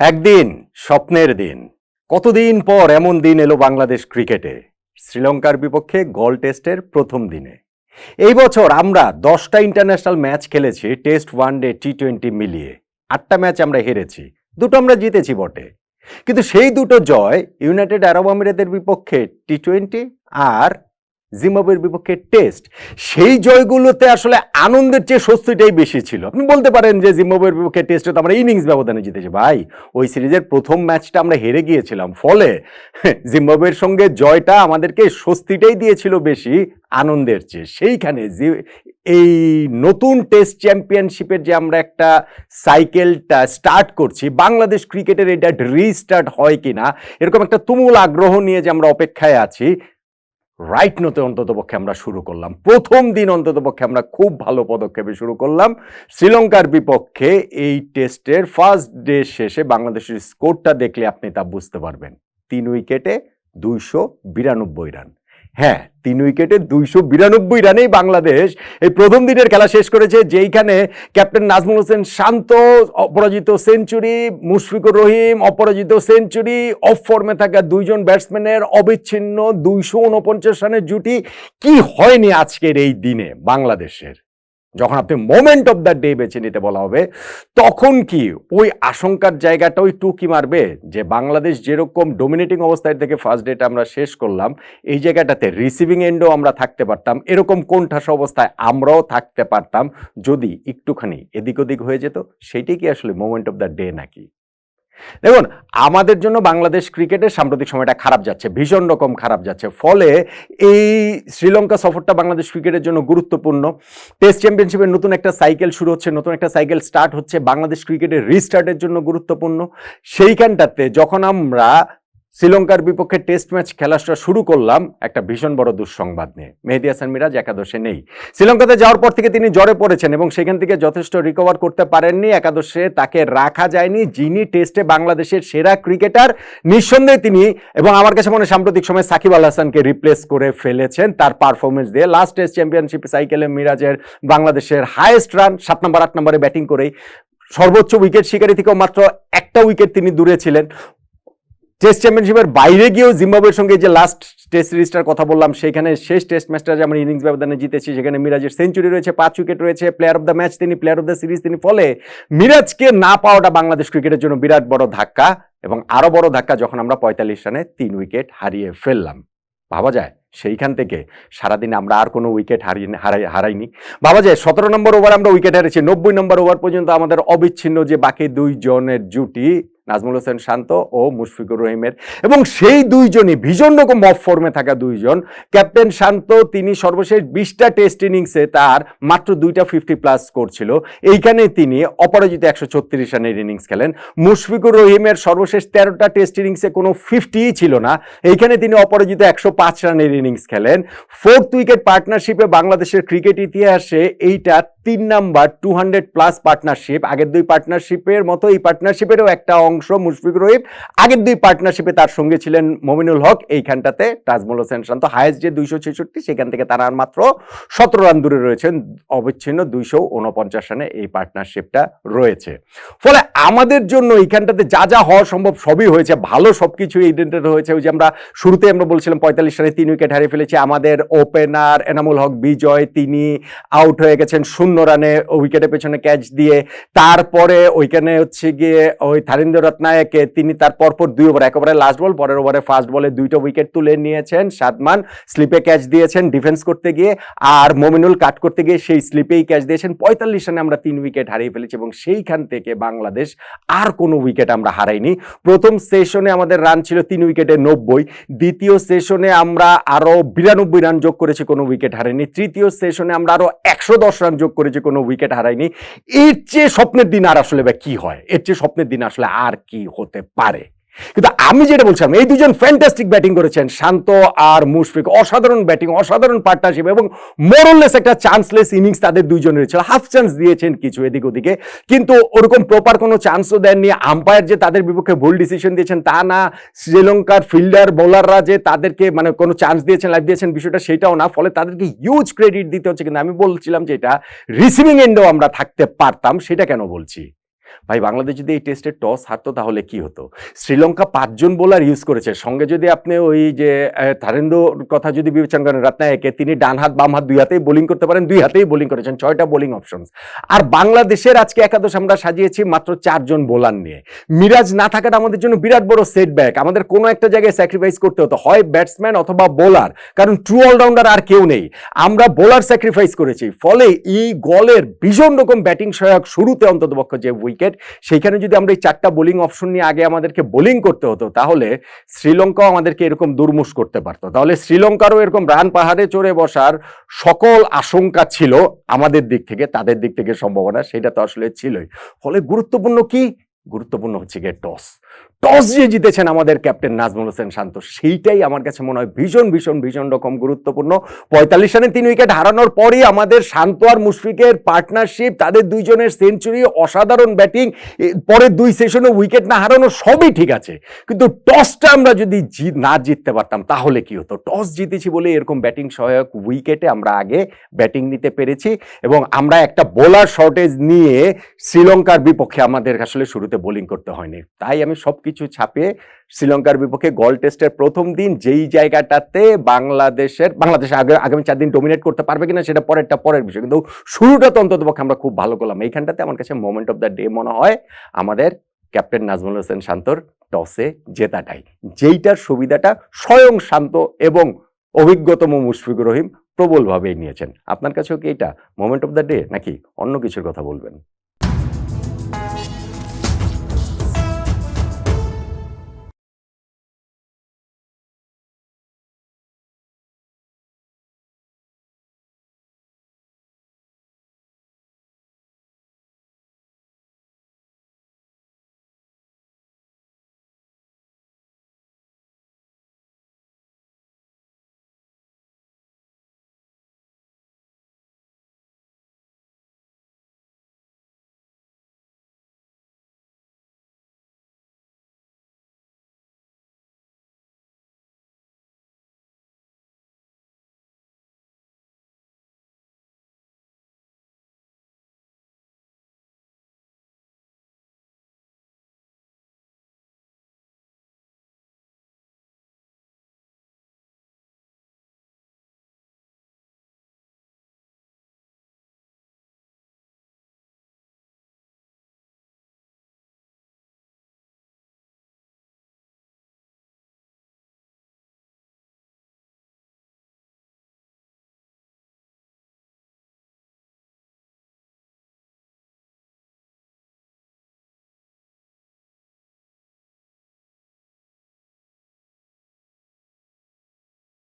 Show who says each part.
Speaker 1: একদিন, স্বপ্নের দিন। কতদিন পর এমন দিন এলো বাংলাদেশ ক্রিকেটে? শ্রীলঙ্কার বিপক্ষে গল টেস্টের প্রথম দিনে। এই বছর আমরা দশটা ইন্টারন্যাশনাল ম্যাচ খেলেছি, test one day T twenty মিলিয়ে। আটটা ম্যাচ আমরা হেরেছি, দুটো আমরা জিতেছি বটে। কিন্তু সেই দুটো জয় ইউনাইটেড আরব আমিরাতের বিপক্ষে টি টোয়েন্টি আর জিম্বাবুয়ের বিপক্ষে টেস্ট, সেই জয়গুলোতে আসলে আনন্দের চেয়ে স্বস্তিটাই বেশি ছিল। আপনি বলতে পারেন যে জিম্বাবুয়ের বিপক্ষে টেস্টে তো আমরা ইনিংস ব্যবধানে জিতেছি। ভাই, ওই সিরিজের প্রথম ম্যাচটা আমরা হেরে গিয়েছিলাম। ফলে জিম্বাবুয়ের সঙ্গে জয়টা আমাদেরকে স্বস্তিটাই দিয়েছিল বেশি আনন্দের চেয়ে। সেইখানে যে এই নতুন টেস্ট চ্যাম্পিয়নশিপের যে আমরা একটা সাইকেলটা স্টার্ট করছি, বাংলাদেশ ক্রিকেটের এটা রিস্টার্ট হয় কিনা, এরকম একটা তুমুল আগ্রহ নিয়ে যে আমরা অপেক্ষায় আছি রাইট নোতে অন্ততপক্ষে আমরা শুরু করলাম। প্রথম দিন অন্ততপক্ষে আমরা খুব ভালো পদক্ষেপে শুরু করলাম। শ্রীলঙ্কার বিপক্ষে এই টেস্টের ফার্স্ট ডে শেষে বাংলাদেশের স্কোরটা দেখলে আপনি তা বুঝতে পারবেন। তিন উইকেটে দুইশো বিরানব্বই রান হ্যাঁ তিন উইকেটে দুইশো বিরানব্বই রানেই বাংলাদেশ এই প্রথম দিনের খেলা শেষ করেছে, যেইখানে ক্যাপ্টেন নাজমুল হোসেন শান্ত, অপরাজিত সেঞ্চুরি, মুশফিকুর রহিম, অপরাজিত সেঞ্চুরি অফ ফর্মে থাকা দুইজন ব্যাটসম্যানের অবিচ্ছিন্ন দুইশো উনপঞ্চাশ রানের জুটি। কি হয়নি আজকের এই দিনে বাংলাদেশের? যখন আপনি মোমেন্ট অফ দ্য ডে বেছে নিতে বলা হবে, তখন কি ওই আশঙ্কার জায়গাটা ওই টুকি মারবে যে বাংলাদেশ যেরকম ডোমিনেটিং অবস্থায় থেকে ফার্স্ট ডেটা আমরা শেষ করলাম, এই জায়গাটাতে রিসিভিং এন্ডও আমরা থাকতে পারতাম, এরকম কোণঠাস অবস্থায় আমরাও থাকতে পারতাম, যদি একটুখানি এদিক ওদিক হয়ে যেত সেটি কি আসলে মোমেন্ট অফ দ্য ডে নাকি? দেখুন, আমাদের জন্য বাংলাদেশ ক্রিকেটের সাম্প্রতিক সময়টা খারাপ যাচ্ছে, ভীষণ রকম খারাপ যাচ্ছে। ফলে এই শ্রীলঙ্কা সফরটা বাংলাদেশ ক্রিকেটের জন্য গুরুত্বপূর্ণ। টেস্ট চ্যাম্পিয়নশিপের নতুন একটা সাইকেল শুরু হচ্ছে, নতুন একটা সাইকেল স্টার্ট হচ্ছে, বাংলাদেশ ক্রিকেটের রিস্টার্টের জন্য গুরুত্বপূর্ণ। সেইখানটাতে যখন আমরা শ্রীলঙ্কার বিপক্ষে টেস্ট ম্যাচ খেলাটা শুরু করলাম একটা ভীষণ বড় দুঃসংবাদ নিয়ে। মেহেদি হাসান মিরাজ একাদশে নেই। শ্রীলঙ্কাতে যাওয়ার পর থেকে তিনি জ্বরে পড়েছেন এবং সেখান থেকে যথেষ্ট রিকভার করতে পারেননি। একাদশে তাকে রাখা যায়নি, যিনি টেস্টে বাংলাদেশের সেরা ক্রিকেটার। নিঃসন্দেহে তিনি এবং আমার কাছে মনে সাম্প্রতিক সময় সাকিব আল হাসানকে রিপ্লেস করে ফেলেছেন। তার পারফরমেন্স দিয়ে লাস্ট টেস্ট চ্যাম্পিয়নশিপ সাইকেলে মিরাজের বাংলাদেশের হায়েস্ট রান সাত নম্বর আট নম্বরে ব্যাটিং করেই সর্বোচ্চ উইকেট শিকারী থেকেও মাত্র একটা উইকেট তিনি দূরে ছিলেন। টেস্ট চ্যাম্পিয়নশিপের বাইরে গিয়েও জিম্বাবুয়ের সঙ্গে যে লাস্ট টেস্ট সিরিজটার কথা বললাম, সেখানে শেষ টেস্ট ম্যাচটা যে ইনিংস ব্যবধানে জিতেছি, সেখানে মিরাজের সেঞ্চুরি রয়েছে, পাঁচ উইকেট রয়েছে প্লেয়ার অফ দ্য ম্যাচ তিনি প্লেয়ার অফ দ্য সিরিজ তিনি, ফলে মিরাজকে না পাওয়াটা বাংলাদেশ ক্রিকেটের জন্য বিরাট বড় ধাক্কা এবং আরও বড় ধাক্কা যখন আমরা পঁয়তাল্লিশ রানে তিন উইকেট হারিয়ে ফেললাম। ভাবা যায়, সেইখান থেকে সারাদিন আমরা আর কোনো উইকেট হারিয়ে হারাই, হারাইনি। ভাবা যায়, সতেরো নম্বর ওভার আমরা উইকেট হারিয়েছি, নব্বই নম্বর ওভার পর্যন্ত আমাদের অবিচ্ছিন্ন যে বাকি দুইজনের জুটি নাজমুল হোসেন শান্ত ও মুশফিকুর রহিমের। এবং সেই দুইজনই, ভীষণ রকম অফ ফর্মে থাকা দুইজন। ক্যাপ্টেন শান্ত, তিনি সর্বশেষ বিশটা টেস্ট ইনিংসে তার মাত্র দুইটা ফিফটি প্লাস করছিল এইখানে তিনি অপরাজিত একশো ছত্রিশ রানের ইনিংস খেলেন। মুশফিকুর রহিমের সর্বশেষ তেরোটা টেস্ট ইনিংসে কোনো ফিফটিই ছিল না। এইখানে তিনি অপরাজিত একশো পাঁচ রানের ইনিংস খেলেন। ফোর্থ উইকেট পার্টনারশিপে বাংলাদেশের ক্রিকেট ইতিহাসে এইটা তিন number two hundred plus partnership আগের দুই পার্টনারশিপের মতো এই পার্টনারশিপেরও একটা অংশ মুশফিক রহিম। আগের দুই পার্টনারশিপে তার সঙ্গে ছিলেন মমিনুল হক, এইখানটাতে তাজমুল হোসেন শান্ত। হায়েস্ট যে দুইশো ছেষট্টি, সেখান থেকে তারা আর মাত্র সতেরো রান দূরে রয়েছেন। অবিচ্ছিন্ন দুইশো উনপঞ্চাশ রানে এই পার্টনারশিপটা রয়েছে। ফলে আমাদের জন্য এইখানটাতে যা যা হওয়া সম্ভব সবই হয়েছে। ভালো সবকিছু ইডেন্টেড হয়েছে। ওই যে আমরা শুরুতে আমরা বলছিলাম, পঁয়তাল্লিশ রানে তিন উইকেট হারিয়ে ফেলেছি আমাদের ওপেনার এনামুল হক, বিজয়, তিনি আউট হয়ে গেছেন শূন্য রানে উইকেটের পেছনে ক্যাচ দিয়ে তারপরে ওইখানে হচ্ছে গিয়ে ওই থারিন্দ্র রত্নায়কে তিনি তার পরপর দুই ওভার এক ওভারে লাস্ট বল পরের ওভারে ফার্স্ট বলে দুইটা উইকেট তুলে নিয়েছেন সাদমান স্লিপে ক্যাচ দিয়েছেন ডিফেন্স করতে গিয়ে আর মমিনুল কাট করতে গিয়ে সেই স্লিপেই ক্যাচ দিয়েছেন। পঁয়তাল্লিশ রানে আমরা তিন উইকেট হারিয়ে ফেলেছি এবং সেইখান থেকে বাংলাদেশ আর কোনো উইকেট আমরা হারাইনি। প্রথম সেশনে আমাদের রান ছিল তিন উইকেটে নব্বই, দ্বিতীয় সেশনে আমরা আরও বিরানব্বই রান যোগ করেছি, কোনো উইকেট হারাইনি তৃতীয় সেশনে আমরা আরও একশো রান যোগ করেছি। কোনো উইকেট হারায়নি। এর চেয়ে স্বপ্নের দিন আর আসলে বা কি হয়? এর চেয়ে স্বপ্নের দিন আসলে আর কি হতে পারে? কিন্তু আমি যেটা বলছিলাম, এই দুজন ফ্যান্টাস্টিক ব্যাটিং করেছেন, শান্ত আর মুশফিক। অসাধারণ ব্যাটিং অসাধারণ পার্টনারশিপ এবং মোরললেস একটা চান্সলেস ইনিংস তাদের দুইজনের ছিল। হাফ চান্স দিয়েছেন কিছু এদিক ওদিকে। কিন্তু ওরকম প্রপার কোনো চান্সও দেননি। আম্পায়ার যে তাদের বিপক্ষে ভুল ডিসিশন দিয়েছেন, তা না। শ্রীলঙ্কার ফিল্ডার বোলাররা যে তাদেরকে মানে কোনো চান্স দিয়েছেন লাইফ দিয়েছেন বিষয়টা সেটাও না। ফলে তাদেরকে হিউজ ক্রেডিট দিতে হচ্ছে। কিন্তু আমি বলছিলাম যে এটা রিসিভিং এন্ডেও আমরা থাকতে পারতাম, সেটা কেন বলছি? ভাই, বাংলাদেশ যদি এই টেস্টে টস হারতো তাহলে কি হতো? শ্রীলঙ্কা পাঁচজন বোলার ইউজ করেছে। সঙ্গে যদি আপনি ওই যে থারেন্দ্রর কথা যদি বিবেচনা করেন, রাত্নায়কে, তিনি ডান হাত, বাম হাত দুই হাতেই বোলিং করতে পারেন, দুই হাতেই বোলিং করেছেন, ছয়টা বোলিং অপশন আর বাংলাদেশের আজকে একাদশ আমরা সাজিয়েছি মাত্র চারজন বোলার নিয়ে। মিরাজ না থাকাটা আমাদের জন্য বিরাট বড় সেটব্যাক আমাদের কোনো একটা জায়গায় স্যাক্রিফাইস করতে হতো, হয় ব্যাটসম্যান অথবা বোলার কারণ ট্রু অলরাউন্ডার আর কেউ নেই। আমরা বোলার স্যাক্রিফাইস করেছি। ফলে এই গলের ভীষণ রকম ব্যাটিং সহায়ক শুরুতে অন্ততপক্ষ যে উইকেট সেইখানে যদি আমরা এই চারটা বোলিং অপশন নিয়ে আগে আমাদেরকে বোলিং করতে হতো, তাহলে শ্রীলঙ্কাও আমাদেরকে এরকম দুর্মুষ করতে পারতো। তাহলে শ্রীলঙ্কারও এরকম রান পাহাড়ে চড়ে বসার সকল আশঙ্কা ছিল আমাদের দিক থেকে, তাদের দিক থেকে সম্ভাবনা, সেটা তো আসলে ছিলই। ফলে গুরুত্বপূর্ণ কি? গুরুত্বপূর্ণ হচ্ছে গিয়ে টস টস যে জিতেছেন আমাদের ক্যাপ্টেন নাজমুল হোসেন শান্ত। সেইটাই আমার কাছে মনে হয় ভীষণ ভীষণ ভীষণ রকম গুরুত্বপূর্ণ। পঁয়তাল্লিশ রানে তিন উইকেট হারানোর পরই আমাদের শান্ত আর মুশফিকের পার্টনারশিপ, তাদের দুইজনের সেঞ্চুরি, অসাধারণ ব্যাটিং পরের দুই সেশনে উইকেট না হারানো সবই ঠিক আছে। কিন্তু টসটা আমরা যদি না জিততে পারতাম, তাহলে কি হতো? টস জিতেছি বলে এরকম ব্যাটিং সহায়ক উইকেটে আমরা আগে ব্যাটিং নিতে পেরেছি এবং আমরা একটা বোলার শর্টেজ নিয়ে শ্রীলঙ্কার বিপক্ষে আমাদের আসলে শুরুতে বোলিং করতে হয়নি। তাই আমি সবকিছু ছাপিয়ে শ্রীলঙ্কার বিপক্ষে গল টেস্টের প্রথম দিন যেই জায়গাটাতে বাংলাদেশের, বাংলাদেশ আগে, আগামী চার দিন ডোমিনেট করতে পারবে কিনা সেটা পরেরটা পরের বিষয়। কিন্তু শুরুটা তো অন্তত পক্ষে আমরা খুব ভালো করলাম। এইখানটাতে আমার কাছে মোমেন্ট অফ দ্য ডে মনে হয় আমাদের ক্যাপ্টেন নাজমুল হোসেন শান্তর টসে জেতাটাই। যেইটার সুবিধাটা স্বয়ং শান্ত এবং অভিজ্ঞতম মুশফিকুর রহিম প্রবলভাবেই নিয়েছেন। আপনার কাছেও কি এটা মোমেন্ট অফ দ্য ডে নাকি অন্য কিছুর কথা বলবেন?